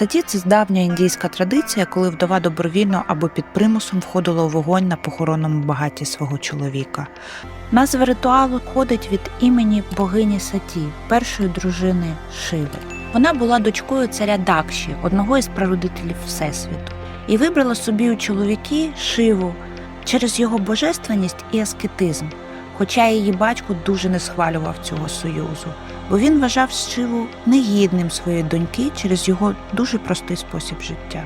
Статті це давня індійська традиція, коли вдова добровільно або під примусом входила у вогонь на похоронному багаті свого чоловіка. Назва ритуалу ходить від імені богині Саті, першої дружини Шиви. Вона була дочкою царя Дакші, одного із прародителів Всесвіту, і вибрала собі у чоловіки Шиву через його божественність і аскетизм, хоча її батько дуже не схвалював цього союзу, бо він вважав Шиву негідним своєї доньки через його дуже простий спосіб життя.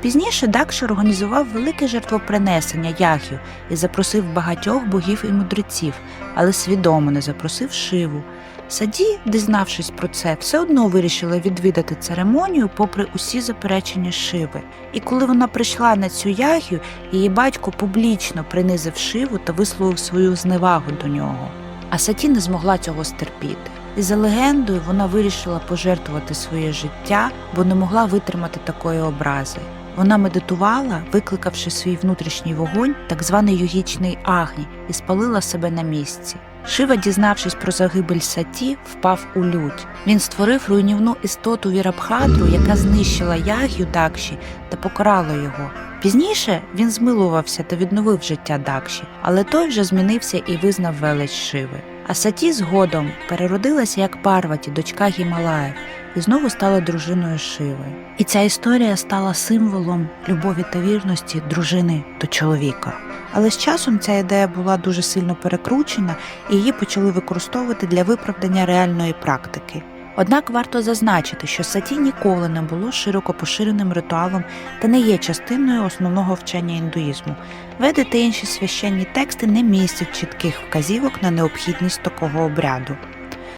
Пізніше Дакшир організував велике жертвопринесення яхів і запросив багатьох богів і мудреців, але свідомо не запросив Шиву. Саді, дізнавшись про це, все одно вирішила відвідати церемонію попри усі заперечення Шиви. І коли вона прийшла на цю яхю, її батько публічно принизив Шиву та висловив свою зневагу до нього. А Саті не змогла цього стерпіти. І за легендою вона вирішила пожертвувати своє життя, бо не могла витримати такої образи. Вона медитувала, викликавши свій внутрішній вогонь, так званий йогічний агні, і спалила себе на місці. Шива, дізнавшись про загибель Саті, впав у лють. Він створив руйнівну істоту Вірабхадру, яка знищила яг'ю Дакші та покарала його. Пізніше він змилувався та відновив життя Дакші, але той вже змінився і визнав велич Шиви. А Саті згодом переродилася як Парваті, дочка Гімалаїв, і знову стала дружиною Шиви. І ця історія стала символом любові та вірності дружини до чоловіка. Але з часом ця ідея була дуже сильно перекручена, і її почали використовувати для виправдання реальної практики. Однак варто зазначити, що саті ніколи не було широко поширеним ритуалом та не є частиною основного вчення індуїзму. Веди та інші священні тексти не містять чітких вказівок на необхідність такого обряду.